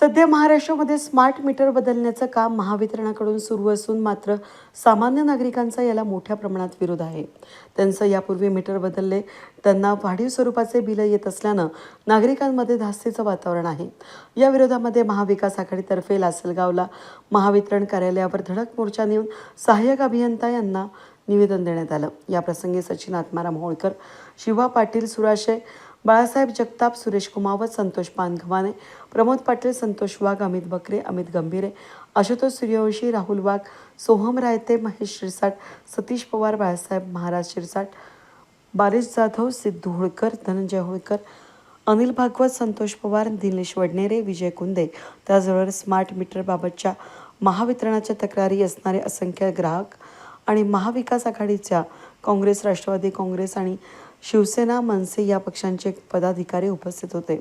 सध्या महाराष्ट्रामध्ये smart meter बदलण्याचं काम महावितरणाकडून सुरू असून मात्र सामान्य नागरिकांचा याला मोठ्या प्रमाणात विरोध आहे. त्यांचं यापूर्वी मीटर बदलले त्यांना वाढीव स्वरूपाचे बिलं येत असल्यानं नागरिकांमध्ये धास्तीचं वातावरण आहे. या विरोधामध्ये महाविकास आघाडीतर्फे लासलगावला महावितरण कार्यालयावर धडक मोर्चा नेऊन सहाय्यक अभियंता यांना निवेदन देण्यात आलं. याप्रसंगी सचिन आत्माराम होळकर शिवा पाटील सुराशे बाळासाहेब जगताप सुरेश कुमावत संतोष पानघवाने प्रमोद पाटील संतोष वाघ अमित बकरे अमित गंभीरे आशुतोष सूर्यवंशी राहुल वाघ सोहम रायते महेश शिरसाट सतीश पवार बाळासाहेब महाराज शिरसाट बारिश जाधव सिद्धू होळकर धनंजय होळकर अनिल भागवत संतोष पवार दिनेश वडनेरे विजय कुंदे. त्याचबरोबर स्मार्ट मीटरबाबतच्या महावितरणाच्या तक्रारी असणारे असंख्य ग्राहक आणि महाविकास आघाडीच्या काँग्रेस राष्ट्रवादी काँग्रेस आणि शिवसेना मनसे या पक्षांचे पदाधिकारी उपस्थित होते.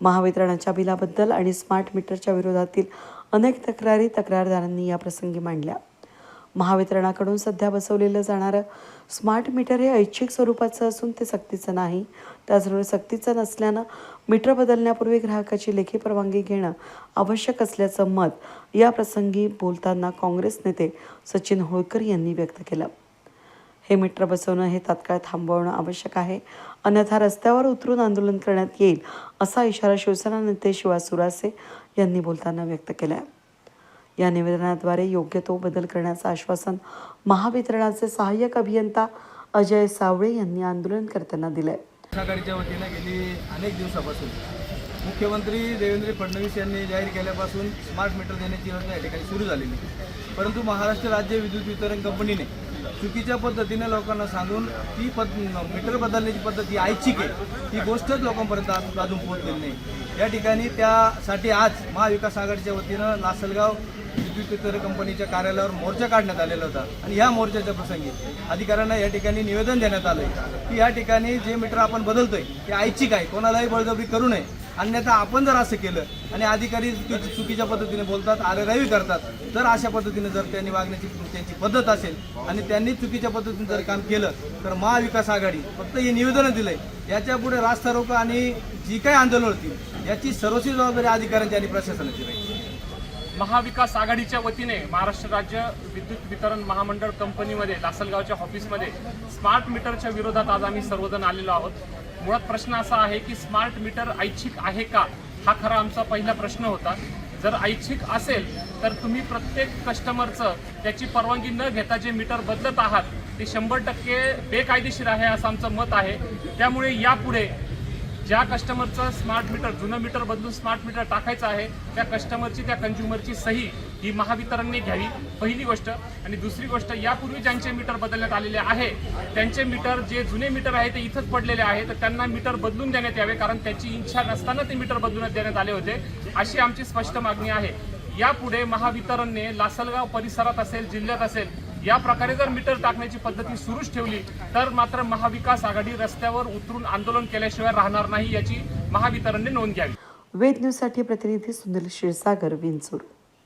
महावितरणाच्या बिलाबद्दल आणि स्मार्ट मीटरच्या विरोधातील अनेक तक्रारी तक्रारदारांनी या प्रसंगी मांडल्या. महावितरणाकडून सध्या बसवलेलं जाणारं स्मार्ट मीटर हे ऐच्छिक स्वरूपाचं असून ते सक्तीचं नाही. त्याचबरोबर सक्तीचं नसल्यानं मीटर बदलण्यापूर्वी ग्राहकाची लेखी परवानगी घेणं आवश्यक असल्याचं मत या प्रसंगी बोलताना काँग्रेस नेते सचिन होळकर यांनी व्यक्त केलं. हे मीटर बसवणं हे तात्काळ थांबवणं आवश्यक आहे. अन्यथा रस्त्यावर उतरून आंदोलन करण्यात येईल असा इशारा शिवसेना नेते शिवा सुरासे यांनी बोलताना व्यक्त केला आहे या निवेदनाद्वारे योग्य तो बदल करण्याचं आश्वासन महावितरणाचे सहाय्यक अभियंता अजय सावळे यांनी आंदोलनकर्त्यांना आहे आघाडीच्या वतीनं गेली अनेक दिवसापासून मुख्यमंत्री देवेंद्र फडणवीस यांनी जाहीर केल्यापासून स्मार्ट मीटर देण्याची योजना या ठिकाणी सुरू झालेली परंतु महाराष्ट्र राज्य विद्युत वितरण कंपनीने चुकीच्या पद्धतीने लोकांना सांगून ती पद मीटर बदलण्याची पद्धत ही ऐच्छिक आहे. ती गोष्टच लोकांपर्यंत अजून पोहोचलेली नाही. या ठिकाणी त्यासाठी आज महाविकास आघाडीच्या वतीनं लासलगाव विद्युत कंपनीच्या कार्यालयावर मोर्चा काढण्यात आलेला होता. आणि ह्या मोर्चाच्या प्रसंगी अधिकाऱ्यांना या ठिकाणी निवेदन देण्यात आलंय की या ठिकाणी जे मीटर आपण बदलतोय ते ऐच्छिक आहे. कोणालाही बळजबरी करू नये. अन्यथा आपण जर असं केलं आणि अधिकारी चुकीच्या पद्धतीने बोलतात आरेरावी करतात तर अशा पद्धतीने जर त्यांनी वागण्याची त्यांची पद्धत असेल आणि त्यांनी चुकीच्या पद्धतीने जर काम केलं तर महाविकास आघाडी फक्त हे निवेदन दिलंय. याच्यापुढे रास्ता रोको आणि जी काही आंदोलन होतील याची सर्वस्वी जबाबदारी अधिकाऱ्यांची आणि प्रशासनाची राहील. महाविकास आघाडीच्या वतीने महाराष्ट्र राज्य विद्युत वितरण महामंडळ कंपनीमध्ये लासलगावच्या ऑफिसमध्ये स्मार्ट मीटरच्या विरोधात आज आम्ही सर्वजण आलेलो आहोत. मुळात प्रश्न असा आहे की स्मार्ट मीटर ऐच्छिक आहे का? हा खरा आमचा पहिला प्रश्न होता. जर ऐच्छिक असेल तर तुम्ही प्रत्येक कस्टमरचं त्याची परवानगी न घेता जे मीटर बदलत आहात ते शंभर टक्के बेकायदेशीर आहे असं आमचं मत आहे. त्यामुळे यापुढे ज्या कस्टमरचं स्मार्ट मीटर जुनं मीटर बदलून स्मार्ट मीटर टाकायचं आहे त्या कस्टमरची त्या कंझ्युमरची सही ही महावितरणने घ्यावी पहिली गोष्ट. आणि दुसरी गोष्ट यापूर्वी ज्यांचे मीटर बदलण्यात आलेले आहे त्यांचे मीटर जे जुने मीटर आहे ते इथंच पडलेले आहे तर त्यांना मीटर बदलून देण्यात यावे कारण त्याची इच्छा नसताना ते मीटर बदलून देण्यात आले होते. अशी आमची स्पष्ट मागणी आहे. यापुढे महावितरणने लासलगाव परिसरात असेल जिल्ह्यात असेल या प्रकारे जर मीटर टाकण्याची पद्धती सुरूच ठेवली तर मात्र महाविकास आघाडी रस्त्यावर उतरून आंदोलन केल्याशिवाय राहणार नाही याची महावितरणने नोंद घ्यावी. वेद न्यूजसाठी प्रतिनिधी सुनील क्षीरसागर विंचूर.